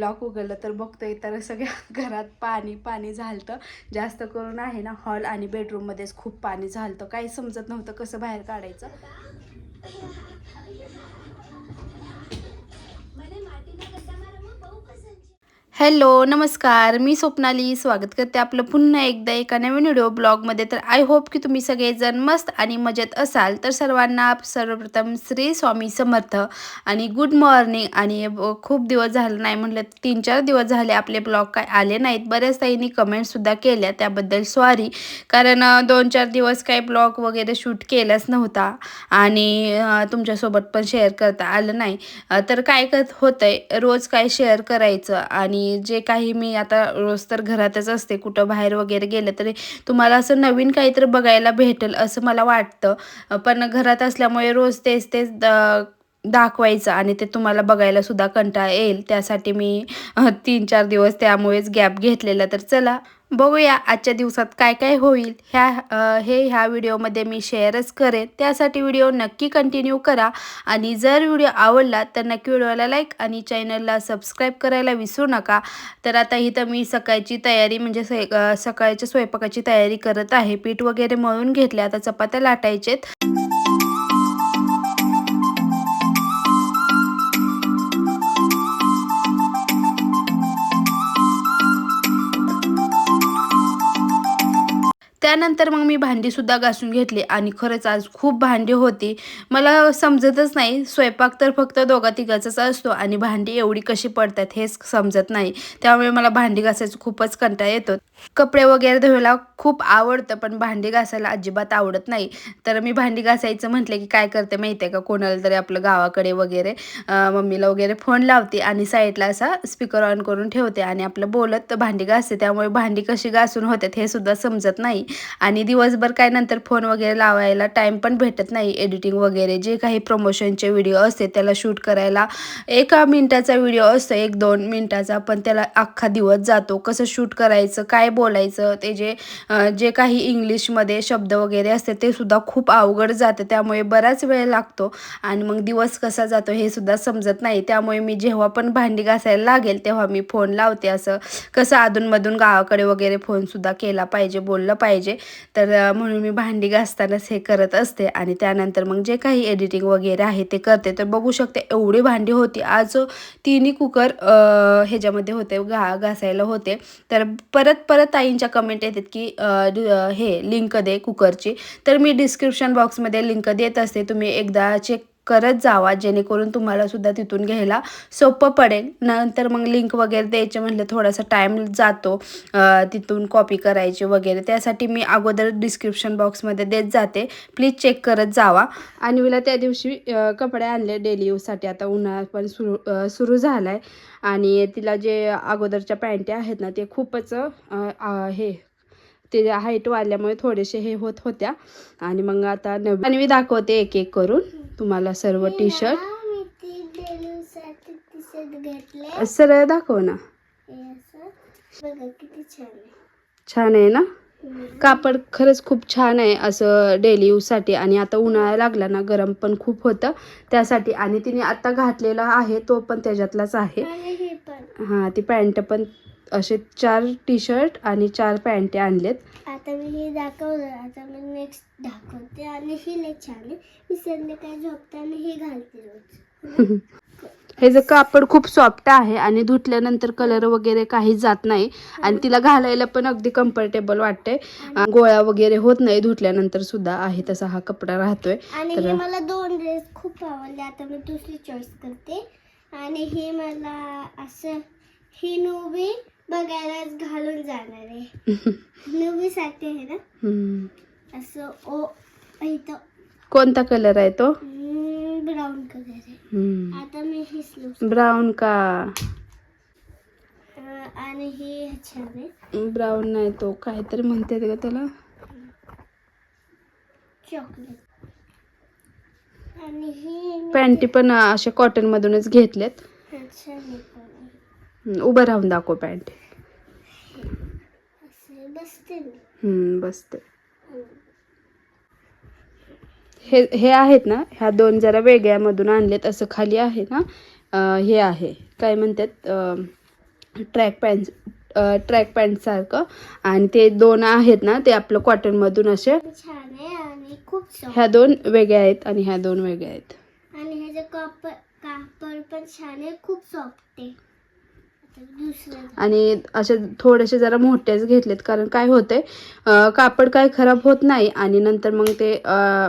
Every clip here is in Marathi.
ब्लॉक उघडलं तर बघतोय तर सगळ्या घरात पाणी पाणी झालतं. जास्त करून आहे ना हॉल आणि बेडरूममध्येच खूप पाणी झालतं. काही समजत नव्हतं कसं बाहेर काढायचं. हॅलो नमस्कार. मी स्वप्नाली स्वागत करते आपलं पुन्हा एकदा एका नवीन व्हिडिओ ब्लॉगमध्ये. तर आय होप की तुम्ही सगळेजण मस्त आणि मजेत असाल. तर सर्वांना सर्वप्रथम श्री स्वामी समर्थ आणि गुड मॉर्निंग आणि खूप दिवस झालं नाही म्हटलं तीन चार दिवस झाले आपले ब्लॉग काय आले नाहीत. बऱ्याच ताईंनी कमेंटसुद्धा केल्या त्याबद्दल सॉरी कारण दोन चार दिवस काही ब्लॉग वगैरे शूट केलाच नव्हता आणि तुमच्यासोबत पण शेअर करता आलं नाही. तर काय करत होतंय? रोज काय शेअर करायचं? आणि जे काही मी आता रोज तर घरातच असते कुठं बाहेर वगैरे गेलं तरी तुम्हाला असं नवीन काहीतरी बघायला भेटेल असं मला वाटतं. पण घरात असल्यामुळे रोज तेच तेच दाखवायचं आणि ते तुम्हाला बघायला सुद्धा कंटाळा येईल. त्यासाठी मी तीन चार दिवस त्यामुळेच गॅप घेतलेला. तर चला बघूया आजच्या दिवसात काय काय होईल. ह्या हे ह्या व्हिडिओमध्ये मी शेअरच करेन. त्यासाठी व्हिडिओ नक्की कंटिन्यू करा. आणि जर व्हिडिओ आवडला तर नक्की व्हिडिओला लाईक आणि चॅनलला सबस्क्राईब करायला विसरू नका. तर आता इथं मी सकाळची तयारी म्हणजे सकाळच्या स्वयंपाकाची तयारी करत आहे. पीठ वगैरे मळून घेतले. आता चपात्या लाटायचेत. त्यानंतर मग मी भांडीसुद्धा घासून घेतली आणि खरंच आज खूप भांडी होती. मला समजतच नाही स्वयंपाक तर फक्त दोघा तिघाचाच असतो आणि भांडी एवढी कशी पडतात हेच समजत नाही. त्यामुळे मला भांडी घासायचं खूपच कंटाळा येतो. कपडे वगैरे धुवायला खूप आवडतं पण भांडी घासायला अजिबात आवडत नाही. तर मी भांडी घासायचं म्हटलं की काय करते माहिती आहे का? कोणाला तरी आपलं गावाकडे वगैरे मम्मीला वगैरे फोन लावते आणि साईडला असा स्पीकर ऑन करून ठेवते आणि आपलं बोलत भांडी घासते. त्यामुळे भांडी कशी घासून होतात हे सुद्धा समजत नाही. आणि दिवसभर काय नंतर फोन वगैरे लावायला टाईम पण भेटत नाही. एडिटिंग वगैरे जे काही प्रमोशनचे व्हिडिओ असते त्याला शूट करायला एका मिनटाचा व्हिडिओ असतो एक दोन मिनटाचा. पण त्याला अख्खा दिवस जातो. कसं शूट करायचं काय बोलायचं ते जे जे काही इंग्लिशमध्ये शब्द वगैरे असते ते सुद्धा खूप अवघड जातं. त्यामुळे बराच वेळ लागतो आणि मग दिवस कसा जातो हे सुद्धा समजत नाही. त्यामुळे मी जेव्हा पण भांडी घासायला लागेल तेव्हा मी फोन लावते. असं कसं अधूनमधून गावाकडे वगैरे फोनसुद्धा केला पाहिजे बोललं पाहिजे. तर म्हणून मी भांडी घासतानाच हे करत असते आणि त्यानंतर मग जे काही एडिटिंग वगैरे आहे ते करते. तर बघू शकते एवढी भांडी होती. आज तिन्ही कुकर ह्याच्यामध्ये होते घा घासायला होते. तर परत परत ताईंच्या कमेंट येतात की हे लिंक दे कुकरची तर मी डिस्क्रिप्शन बॉक्समध्ये लिंक देत असते. तुम्ही एकदा चेक करत जावा जेणेकरून तुम्हाला सुद्धा तिथून घ्यायला सोपं पडेल. नंतर मग लिंक वगैरे द्यायचे म्हटलं थोडासा टाईम जातो. तिथून कॉपी करायची वगैरे. त्यासाठी मी अगोदर डिस्क्रिप्शन बॉक्समध्ये देत जाते. प्लीज चेक करत जावा. आणि मला त्या दिवशी कपडे आणले डेली यूजसाठी आता उन्हाळा पण सुरू सुरू झाला आहे आणि तिला जे अगोदरच्या पॅन्टी आहेत ना ते खूपच हे ते हाईट वाढल्यामुळे थोडेसे हे होत होत्या. आणि मग आता नवीन आणि मी दाखवते एक एक करून. तुम्हाला सर्व टी शर्ट सरळ दाखव ना. छान आहे. ना? कापड खरंच खूप छान आहे असं डेली यूजसाठी आणि आता उन्हाळा लागला ना गरम पण खूप होतं. त्यासाठी आणि तिने आता घातलेला आहे तो पण त्याच्यातलाच आहे. हां ती पॅन्ट पण असे चार टी शर्ट आणि चार पॅन्टे आणलेत. आता मी हे दाखवलं. आता मी नेक्स्ट दाखवते आणि ही लय छान आहे. मी संध्याकाळी झोपताना हे घालते रोज. हे जे कापड खूप सॉफ्ट आहे आणि धुतल्यानंतर कलर वगैरे काही जात नाही आणि तिला घालायला पण अगदी कम्फर्टेबल वाटते अं, गोळा वगैरे होत नाही धुतल्यानंतर सुद्धा आहे तसा हा कपडा राहतोय. आणि हे मला दोन ड्रेस खूप आवडले. आता मी दुसरी चॉईस करते. आणि हे मला असं ही मूवी बघायलाच घालून जाणार आहे. मूवीसाठी आहे ना. असं ओ इथं. कोणता कलर आहे तो? ब्राऊन कलर आहे. आता मी हे ब्राऊन का? आणि हे छान आहे. ब्राऊन नाही तो. काहीतरी म्हणते का त्याला. चॉकलेट आणि हे पॅन्टी पण अशा कॉटन मधूनच घेतलेत छान आहे पण. हम्म, उभं राहून दाखव पॅन्ट. बसते हे हे आहेत ना ह्या दोन जरा वेगळ्यामधून आणलेत असं खाली आहे ना हे आहे. काय म्हणतात ट्रॅक पॅन्ट ट्रॅक पॅन्टसारखं आणि ते दोन आहेत ना ते आपलं कॉटनमधून असे. छान आहे आणि खूप सॉफ्ट ह्या दोन वेगळ्या आहेत आणि ह्या दोन वेगळ्या आहेत. आणि ह्याचं कापड कापड पण छान आहे खूप सॉफ्ट आहे. आणि असे थोडेसे जरा मोठेच घेतलेत कारण काय होतंय अं, कापड काय खराब होत नाही आणि नंतर मग ते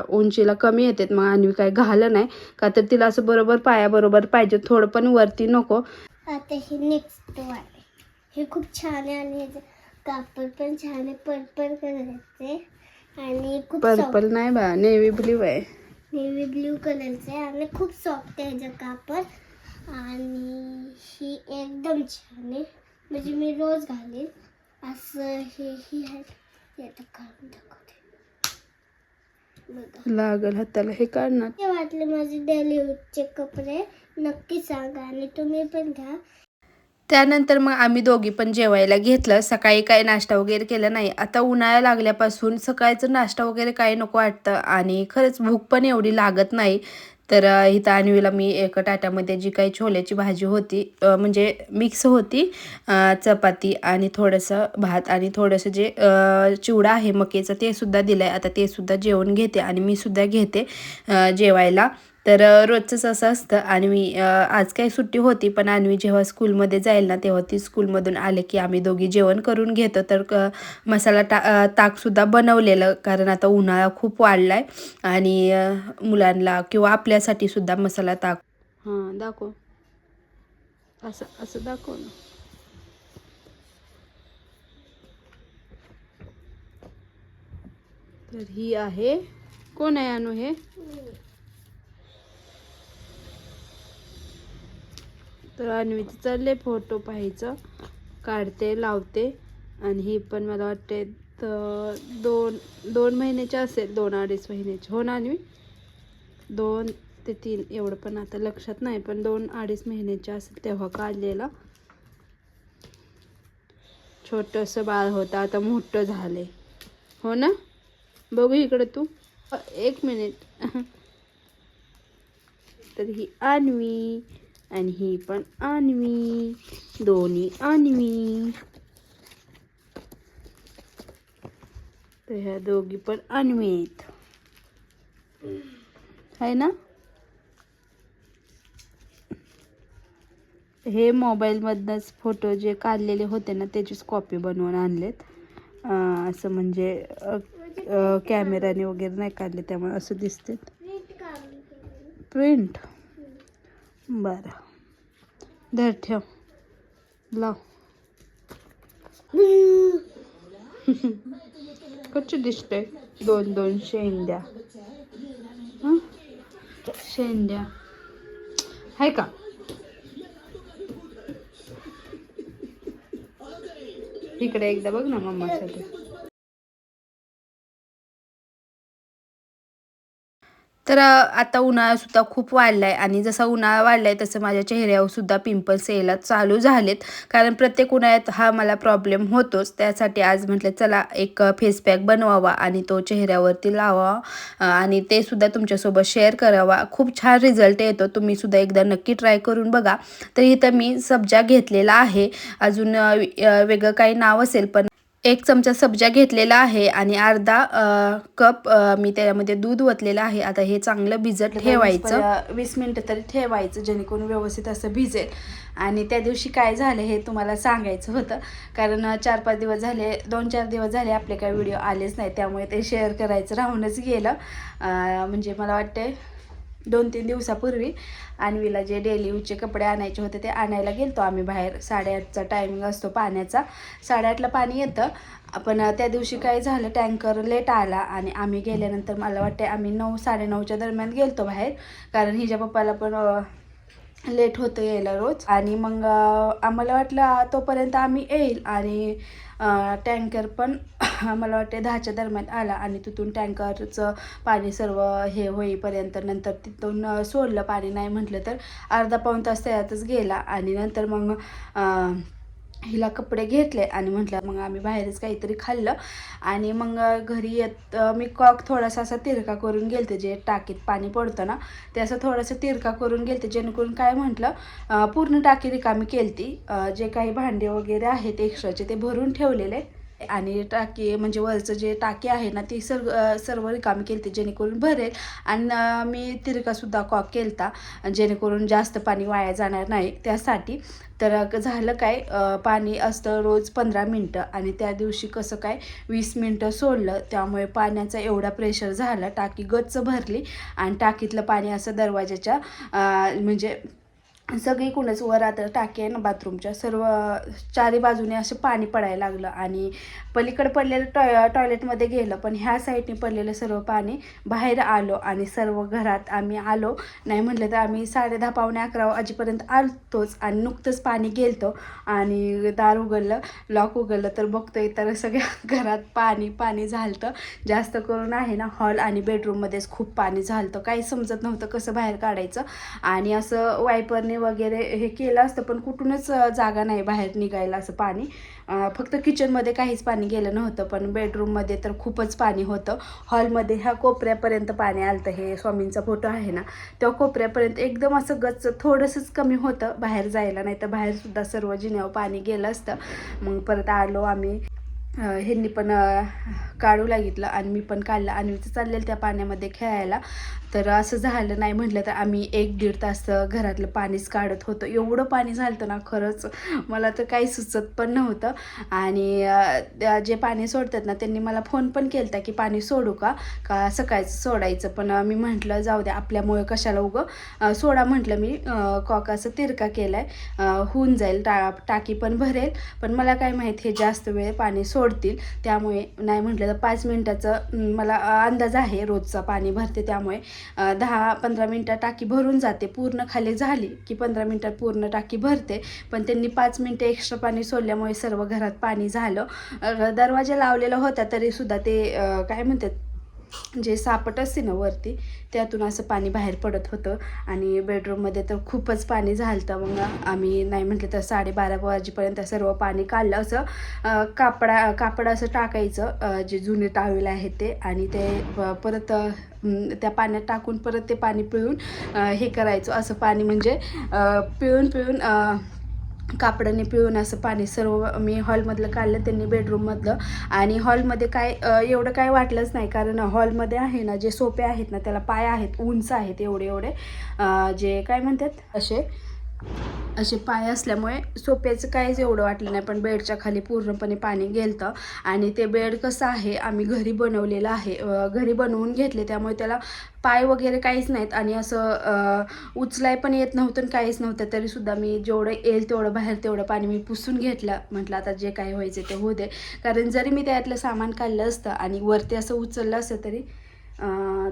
उंचीला कमी येतात मग आणि काय घालं नाही का तर तिला असं बरोबर पायाबरोबर पाहिजे थोडं पण वरती नको. आता हे नेक्स्ट हे खूप छान आहे आणि कापड पण छान आहे पर्पल कलरचे आणि खूप पर्पल नाही बा नेव्ही ब्ल्यू आहे. नेव्ही ब्ल्यू कलरचे आणि खूप सॉफ्ट आहे ह्याचं कापड. आणि ही एकदम छान आहे. म्हणजे मी रोज घालेन. असं हे ही आहे. आता काढून दाखवते. बघा. लागल हाताला. हे काढ ना. हे वाटले माझे डेली यूजचे कपडे. नक्की सांगा आणि तुम्ही पण घ्या. त्यानंतर मग आम्ही दोघी पण जेवायला घेतलं. सकाळी काही नाश्ता वगैरे केला नाही. आता उन्हाळा लागल्यापासून सकाळचं नाश्ता वगैरे काही नको वाटतं आणि खरंच भूक पण एवढी लागत नाही. तर इथं आणवीला मी एका ताटामध्ये जी काही छोल्याची भाजी होती म्हणजे मिक्स होती चपाती आणि थोडंसं भात आणि थोडंसं जे चिवडा आहे मकेचं ते सुद्धा दिलं आहे आता ते सुद्धा जेवण घेते आणि मी सुद्धा घेते जेवायला. तर रोजचंच असं असतं. आणि मी आज काही सुट्टी होती पण अन्वी जेव्हा स्कूलमध्ये जाईल ना तेव्हा ती स्कूलमधून आले की आम्ही दोघी जेवण करून घेतो. तर क मसाला टा ताकसुद्धा बनवलेलं कारण आता उन्हाळा खूप वाढला आहे आणि मुलांना किंवा आपल्यासाठी सुद्धा मसाला ताक हां दाखव. असं असं दाखव ना. तर ही आहे. कोण आहे अनु हे? तर अन्वीचं चालले फोटो पाहायचं. काढते लावते. आणि ही पण मला वाटते तर दोन दोन महिन्याची असेल दोन अडीच महिन्याची. हो ना अन्वी? दोन ते तीन एवढं पण आता लक्षात नाही पण दोन अडीच महिन्याची असेल तेव्हा काढलेला. छोटंसं बाळ होतं आता मोठं झालंय. हो ना? बघू इकडं तू. एक मिनिट. तर ही अन्वी. आणि ही पण अन्वी दोन्ही अन्वी तर ह्या दोघी पण अन्वी आहेत. आहे ना? हे मोबाईलमधनंच फोटो जे काढलेले होते ना त्याचीच कॉपी बनवून आणलेत. अं, असं म्हणजे कॅमेराने वगैरे नाही काढले त्यामुळे असं दिसते. प्रिंट बरं. धर ठेव. लाव. कच्चे दिसते दोन दोन शेंड्या. हं? शेंड्या. आहे का? इकडे एकदा बघ ना मम्मासाठी. तर आता उन्हाळासुद्धा खूप वाढला आहे आणि जसा उन्हाळा वाढला आहे तसं माझ्या चेहऱ्यावरसुद्धा पिंपल्स यायला चालू झालेत. कारण प्रत्येक उन्हाळ्यात हा मला प्रॉब्लेम होतोच. त्यासाठी आज म्हटलं चला एक फेस पॅक बनवावा आणि तो चेहऱ्यावरती लावावा आणि ते सुद्धा तुमच्यासोबत शेअर करावा. खूप छान रिझल्ट येतो. तुम्ही सुद्धा एकदा नक्की ट्राय करून बघा. तर इथं मी सब्जा घेतलेला आहे. अजून वेगळं काही नाव असेल पण एक चमचा सब्जा घेतलेला आहे आणि अर्धा कप मी त्यामध्ये दूध ओतलेलं आहे. आता हे चांगलं भिजत ठेवायचं. वीस मिनटं तरी ठेवायचं जेणेकरून व्यवस्थित असं भिजेल. आणि त्या दिवशी काय झालं हे तुम्हाला सांगायचं होतं. कारण चार पाच दिवस झाले दोन चार दिवस झाले आपले काही व्हिडिओ आलेच नाही त्यामुळे ते शेअर करायचं राहूनच गेलं. म्हणजे मला वाटते दोन तीन दिवसापूर्वी. अन्वीला जे डेली यूजचे कपडे आणायचे होते ते आणायला गेलतो आम्ही बाहेर. साडेआठचा टायमिंग असतो पाण्याचा. साडेआठला पाणी येतं. पण त्या दिवशी काय झालं टँकर लेट आला आणि आम्ही गेल्यानंतर मला वाटते आम्ही नऊ साडेनऊच्या दरम्यान गेलतो बाहेर. कारण हिच्या पप्पाला पण लेट होतं यायला रोज. आणि मग आम्हाला वाटलं तोपर्यंत आम्ही येईल आणि टँकर पण मला वाटते दहाच्या दरम्यान आला आणि तिथून टँकरचं पाणी सर्व हे होईपर्यंत नंतर तिथून सोडलं पाणी. नाही म्हटलं तर अर्धा पाऊण तास त्यातच गेला आणि नंतर मग हिला कपडे घेतले आणि म्हटलं मग आम्ही बाहेरच काहीतरी खाल्लं. आणि मग घरी येत मी कॉक थोडासा असा तिरका करून गेलते जे टाकीत पाणी पडतं ना ते असं थोडंसं तिरका करून गेलते जेणेकरून काय म्हटलं पूर्ण टाकी रिकामी केलती. जे काही भांडे वगैरे आहेत एक्स्ट्राचे ते भरून ठेवलेले. आणि टाकी म्हणजे वरचं जे टाकी आहे ना ती सर्व सर्व रिकामी केली जेणेकरून भरेल. आणि मी तिरकासुद्धा कॉक केलता जेणेकरून जास्त पाणी वाया जाणार नाही त्यासाठी. तर झालं काय पाणी असतं रोज पंधरा मिनटं आणि त्या दिवशी कसं काय वीस मिनटं सोडलं. त्यामुळे पाण्याचा एवढा प्रेशर झाला टाकी गच्च भरली. आणि टाकीतलं पाणी असं दरवाजाच्या म्हणजे सगळीकडूनच वर आता टाकी आहे ना बाथरूमच्या. सर्व चारी बाजूने असं पाणी पडायला लागलं आणि पलीकडे पडलेलं टॉय टॉयलेटमध्ये गेलं पण ह्या साईडने पडलेलं सर्व पाणी बाहेर आलो आणि सर्व घरात आम्ही आलो. नाही म्हटलं तर आम्ही साडे दहा पावणे अकरा वाजेपर्यंत आलतोच आणि नुकतंच पाणी गेलतो आणि दार उघडलं लॉक उघडलं तर बघतोय तर सगळ्या घरात पाणी पाणी झालतं. जास्त करून आहे ना हॉल आणि बेडरूममध्येच खूप पाणी झालतं. काही समजत नव्हतं कसं बाहेर काढायचं. आणि असं वायपरने वगैरे हे केलं असतं पण कुठूनच जागा नाही बाहेर निघायला असं पाणी. फक्त किचनमध्ये काहीच पाणी गेलं नव्हतं पण बेडरूममध्ये तर खूपच पाणी होतं. हॉलमध्ये ह्या कोपऱ्यापर्यंत पाणी आलं हे स्वामींचा फोटो आहे ना. त्या कोपऱ्यापर्यंत एकदम असं गच्च थोडंसंच कमी होतं बाहेर जायला नाही तर बाहेरसुद्धा सर्व जिन्यावर पाणी गेलं असतं. मग परत आलो आम्ही. ह्यांनी पण काढू लागितलं आणि मी पण काढलं. आणि चाललेलं त्या पाण्यामध्ये खेळायला. तर असं झालं नाही म्हटलं तर आम्ही एक दीड तास घरातलं पाणीच काढत होतो. एवढं पाणी झालं ना खरंच मला तर काही सुचत पण नव्हतं. आणि जे पाणी सोडतात ना त्यांनी मला फोन पण केलता की पाणी सोडू का? का सकाळचं सोडायचं? पण मी म्हटलं जाऊ द्या आपल्यामुळे कशाला उगं? सोडा म्हटलं मी. कॉकाचं तिरका केलाय. आहे होऊन जाईल टा टाकी पण भरेल. पण मला काय माहीत हे जास्त वेळ पाणी सोडतील. त्यामुळे नाही म्हटलं तर पाच मिनटाचं मला अंदाज आहे रोजचा पाणी भरते त्यामुळे. दहा पंधरा मिनटं टाकी भरून जाते. पूर्ण खाली झाली की पंधरा मिनटात पूर्ण टाकी भरते. पण त्यांनी पाच मिनटं एक्स्ट्रा पाणी सोडल्यामुळे सर्व घरात पाणी झालं. दरवाजा लावलेला होता तरीसुद्धा ते काय म्हणतात जे सापट असते ना वरती त्यातून असं पाणी बाहेर पडत होतं. आणि बेडरूममध्ये तर खूपच पाणी झालं मग आम्ही नाही म्हटलं तर साडेबारा वाजेपर्यंत सर्व पाणी काढलं. असं कापडा कापड असं टाकायचं जे जुने टावेल आहेत ते. आणि ते परत त्या पाण्यात टाकून परत ते पाणी पिळून हे करायचं. असं पाणी म्हणजे पिळून पिळून कापडाने पिळून असं पाणी सर्व मी हॉलमधलं काढलं त्यांनी बेडरूममधलं. आणि हॉलमध्ये काय एवढं काय वाटलंच नाही. कारण हॉलमध्ये आहे ना जे सोपे आहेत ना त्याला पाय आहेत उंच आहेत एवढे एवढे जे काय म्हणतात असे असे पाय असल्यामुळे सोप्याचं काहीच एवढं वाटलं नाही पण बेडच्या खाली पूर्णपणे पाणी गेलतं. आणि ते बेड कसं आहे आम्ही घरी बनवलेलं आहे. घरी बनवून घेतले त्यामुळे त्याला पाय वगैरे काहीच नाहीत. आणि असं उचलाय पण येत नव्हतं आणि काहीच नव्हतं. तरीसुद्धा मी जेवढं येईल तेवढं बाहेर तेवढं पाणी मी पुसून घेतलं. म्हटलं आता जे काही व्हायचं ते होऊ दे. कारण जरी मी त्यातलं सामान काढलं असतं आणि वरती असं उचललं असतं तरी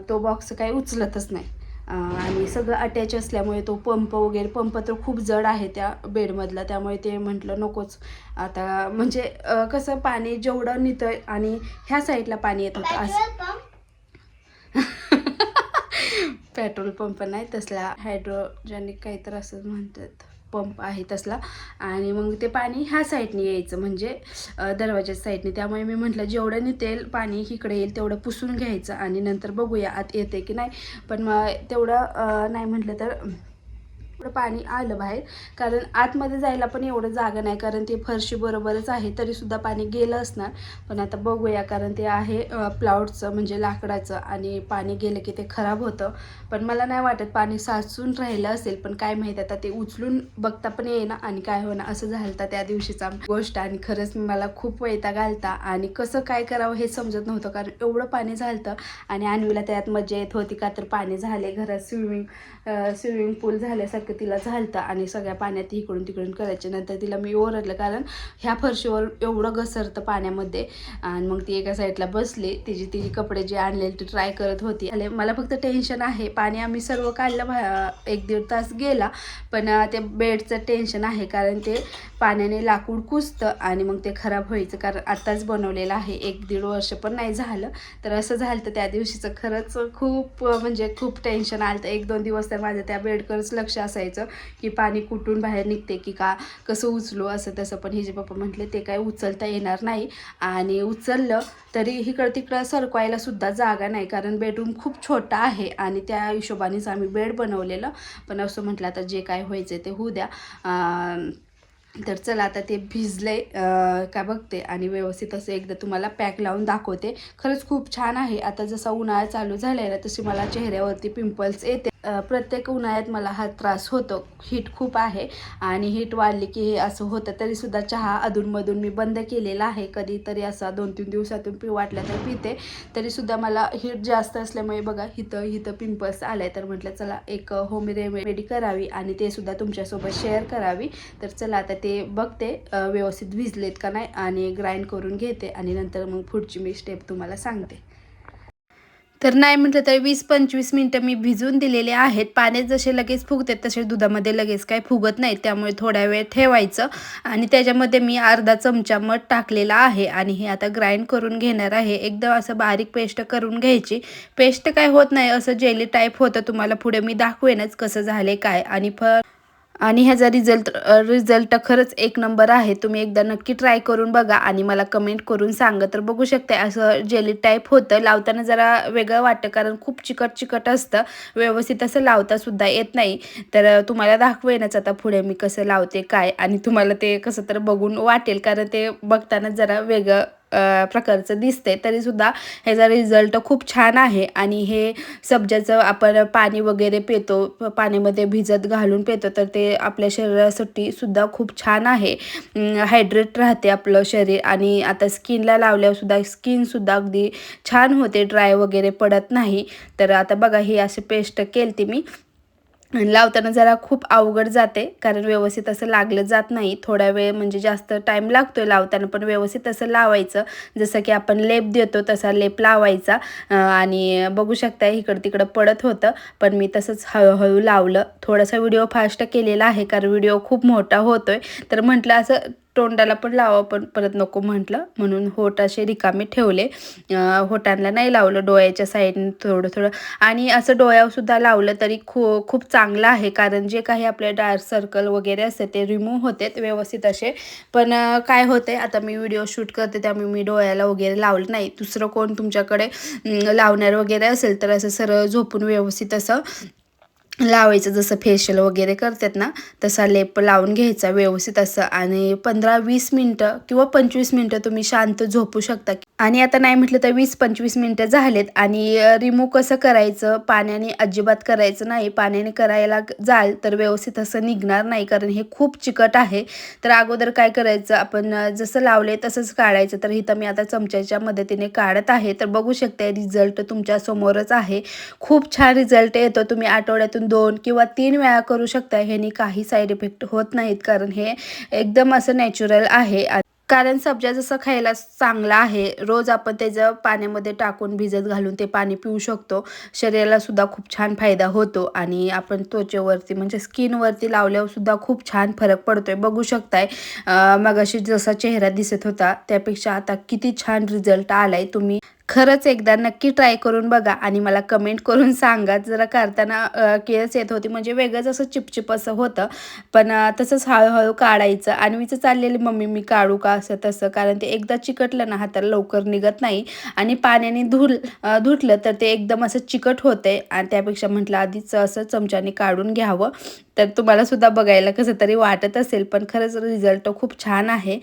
तो बॉक्स काही उचलतच नाही. आणि सगळं अटॅच असल्यामुळे तो पंप वगैरे पंप तर खूप जड आहे त्या बेडमधला. त्यामुळे ते म्हटलं नकोच. आता म्हणजे कसं पाणी जेवढं नितळ आणि ह्या साईडला पाणी येत होतं. असं. Petrol pump? पेट्रोल पंप नाही तसला. हायड्रोजॅनिक काहीतरी असं म्हणतात. पंप आहे तसला. आणि मग ते पाणी ह्या साईडने यायचं. म्हणजे दरवाज्याच्या दरवाजाच्या साईडने. त्यामुळे मी म्हटलं जेवढं नितेल पाणी इकडे येईल तेवढं पुसून घ्यायचं आणि नंतर बघूया आत येते की नाही. पण मग तेवढं नाही म्हटलं तर थोडं पाणी आलं बाहेर. कारण आतमध्ये जायला पण एवढं जागा नाही. कारण ते फरशी बरोबरच आहे. तरीसुद्धा पाणी गेलं असणार. पण आता बघूया. कारण ते आहे प्लाउडचं म्हणजे लाकडाचं आणि पाणी गेलं की ते खराब होतं. पण मला नाही वाटत पाणी साचून राहिलं असेल. पण काय माहीत आता ते उचलून बघता पण येईना आणि काय होणार असं झालं तर त्या दिवशीचा गोष्ट. आणि खरंच मला खूप वैताग घालता आणि कसं काय करावं हे समजत नव्हतं. कारण एवढं पाणी झालं आणि आणवीला त्यात मजा येत होती. का तर पाणी झाले. घरात स्विमिंग स्विमिंग पूल झाल्यासारखं तिला झालतं आणि सगळ्या पाण्यात इकडून तिकडून करायचे. नंतर तिला मी ओरडलं कारण ह्या फरशीवर एवढं घसरतं पाण्यामध्ये. आणि मग ती एका साईडला बसली. तिची तिची कपडे जे आणलेले ते ट्राय करत होती. आणि मला फक्त टेन्शन आहे. पाणी आम्ही सर्व काढलं. एक दीड तास गेला. पण ते बेडचं टेन्शन आहे. कारण ते पाण्याने लाकूड कुजतं आणि मग ते खराब व्हायचं कारण आत्ताच बनवलेलं आहे. एक दीड वर्ष पण नाही झालं. तर असं झालं तर त्या दिवशीचं खरंच खूप म्हणजे खूप टेन्शन आलं. तर एक दोन दिवस तर माझं त्या बेडकरच लक्ष असायचं की पाणी कुठून बाहेर निघते की का कसं उचलू असं तसं. पण हिजे पप्पा म्हटले ते काय उचलता येणार नाही. आणि उचललं तरी इकडं तिकडं सरकवायला सुद्धा जागा नाही कारण बेडरूम खूप छोटा आहे आणि त्या हिशोबानेच आम्ही बेड बनवलेलं. पण असं म्हटलं आता जे काय व्हायचं ते होऊ द्या. तर चला आता ते भिजले का बघते आणि व्यवस्थित असं एकदा तुम्हाला पॅक लावून दाखवते. खरंच खूप छान आहे. आता जसा उन्हाळा चालू झालेला तशी मला चेहऱ्यावरती पिंपल्स येते. प्रत्येक उन्हाळ्यात मला हा त्रास होतो. हीट खूप आहे आणि हीट वाढली की हे असं होतं तरीसुद्धा चहा अधूनमधून मी बंद केलेला आहे. कधीतरी असा दोन तीन दिवसातून पि वाटलं तर पिते. तरीसुद्धा मला हीट जास्त असल्यामुळे बघा हिथं हिथं पिंपल्स आले तर म्हटलं चला एक होम रेमेडी करावी आणि ते सुद्धा तुमच्यासोबत शेअर करावी. तर चला आता ते बघते व्यवस्थित भिजलेत का नाही आणि ग्राइंड करून घेते आणि नंतर मग पुढची मी स्टेप तुम्हाला सांगते. तर नाही म्हटलं तर वीस पंचवीस मिनटं मी भिजून दिलेले आहेत. पाण्यात जसे लगेच फुगते तसे दुधामध्ये लगेच काय फुगत नाही. त्यामुळे थोड्या वेळ ठेवायचं आणि त्याच्यामध्ये मी अर्धा चमचा मध टाकलेला आहे आणि हे आता ग्राइंड करून घेणार आहे. एकदम असं बारीक पेस्ट करून घ्यायची. पेस्ट काय होत नाही असं जेली टाईप होतं. तुम्हाला पुढे मी दाखवेनच कसं झाले काय आणि फ आणि ह्याचा रिझल्ट रिझल्ट खरंच एक नंबर आहे. तुम्ही एकदा नक्की ट्राय करून बघा आणि मला कमेंट करून सांगा. तर बघू शकते असं जेली टाईप होतं. लावताना जरा वेगळं वाटतं कारण खूप चिकट चिकट असतं. व्यवस्थित असं लावता सुद्धा येत नाही. तर तुम्हाला दाखवेनच आता पुढे मी कसं लावते काय? आणि तुम्हाला ते कसं तर बघून वाटेल कारण ते बघताना जरा वेगळं प्रकारचं दिसते तरीसुद्धा ह्याचा रिझल्ट खूप छान आहे. आणि हे सब्जाचं आपण पाणी वगैरे पितो पाण्यामध्ये भिजत घालून पितो तर ते आपल्या शरीरासाठी सुद्धा खूप छान आहे. हायड्रेट राहते आपलं शरीर. आणि आता स्किनला लावल्यावरसुद्धा स्किनसुद्धा अगदी छान होते. ड्राय वगैरे पडत नाही. तर आता बघा ही अशी पेस्ट केली मी. लावताना जरा खूप अवघड जाते कारण व्यवस्थित असं लागलं जात नाही. थोडा वेळ म्हणजे जास्त टाईम लागतोय लावताना पण व्यवस्थित असं लावायचं. जसं की आपण लेप देतो तसा लेप लावायचा. आणि बघू शकता इकडं तिकडं पडत होतं पण मी तसंच हळूहळू लावलं. थोडासा व्हिडिओ फास्ट केलेला आहे कारण व्हिडिओ खूप मोठा होतोय. तर म्हटलं असं तोंडाला पण लावा पण परत नको म्हटलं. म्हणून होट असे रिकामे ठेवले. होटांना नाही लावलं डोळ्याच्या साईडने थोडं थोडं. आणि असं डोळ्यावरसुद्धा लावलं तरी खू खूप चांगलं आहे. कारण जे काही आपले डार्क सर्कल वगैरे असते ते रिमूव्ह होते व्यवस्थित असे. पण काय होते आता मी व्हिडिओ शूट करते त्यामुळे मी डोळ्याला वगैरे लावलं नाही. दुसरं कोण तुमच्याकडे लावणार वगैरे असेल तर असं सरळ झोपून व्यवस्थित असं लावायचं जसं फेशियल वगैरे करतात ना तसा लेप लावून घ्यायचा व्यवस्थित असं. आणि पंधरा वीस मिनटं किंवा पंचवीस मिनटं तुम्ही शांत झोपू शकता. आणि आता नाही म्हटलं तर वीस पंचवीस मिनटं झालेत. आणि रिमूव्ह कसं करायचं? पाण्याने अजिबात करायचं नाही. पाण्याने करायला जाल तर व्यवस्थित असं निघणार नाही. कारण हे खूप चिकट आहे. तर अगोदर काय करायचं? आपण जसं लावले तसंच काढायचं. तर इथं मी आता चमच्याच्या मदतीने काढत आहे. तर बघू शकते रिझल्ट तुमच्यासमोरच आहे. खूप छान रिझल्ट येतो. तुम्ही आठवड्यातून दोन किंवा तीन वेळा करू शकता ह्यानी काही साईड इफेक्ट होत नाहीत. कारण हे एकदम असं नॅचरल आहे. कारण सब्जा जसं खायला चांगला आहे रोज आपण त्याचं पाण्यामध्ये टाकून भिजत घालून ते पाणी पिऊ शकतो. शरीराला सुद्धा खूप छान फायदा होतो. आणि आपण त्वचेवरती म्हणजे स्किनवरती लावल्यावर सुद्धा खूप छान फरक पडतोय. बघू शकताय मगाशी जसा चेहरा दिसत होता त्यापेक्षा आता किती छान रिझल्ट आलाय तुम्ही. खरंच एकदा नक्की ट्राय करून बघा आणि मला कमेंट करून सांगा. जरा करताना केस येत होती. म्हणजे वेगळंच असं चिपचिप असं होतं. पण तसंच हळूहळू काढायचं. आणि मीचं चाललेली मम्मी मी काढू का? असं तसं. कारण ते एकदा चिकटलं ना हाताला लवकर निघत नाही. आणि पाण्याने धुल धुतलं तर ते एकदम असं चिकट होते आणि त्यापेक्षा म्हटलं आधीच असं चमच्याने काढून घ्यावं. तर तुम्हाला सुद्धा बघायला कसं तरी वाटत असेल. पण खरंच रिझल्ट खूप छान आहे.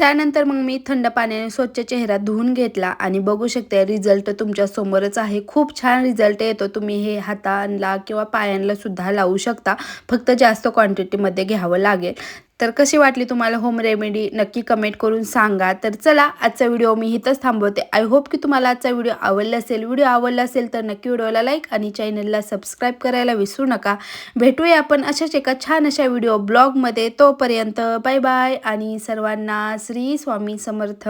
त्यानंतर मग मी थंड पाण्याने स्वच्छ चेहरा धुवून घेतला. आणि बघू शकते रिझल्ट तुमच्या समोरच आहे. खूप छान रिझल्ट येतो. तुम्ही हे हातांना किंवा पायांना सुद्धा लावू शकता. फक्त जास्त क्वांटिटीमध्ये घ्यावं लागेल. तर कशी वाटली तुम्हाला होम रेमेडी नक्की कमेंट करून सांगा. तर चला आजचा व्हिडिओ मी इथंच थांबवते. आय होप की तुम्हाला आजचा व्हिडिओ आवडला असेल. व्हिडिओ आवडला असेल तर नक्की व्हिडिओला लाईक आणि चॅनलला सबस्क्राईब करायला विसरू नका. भेटूया आपण अशाच एका छान अशा व्हिडिओ ब्लॉगमध्ये तोपर्यंत बाय बाय आणि सर्वांना श्री स्वामी समर्थ.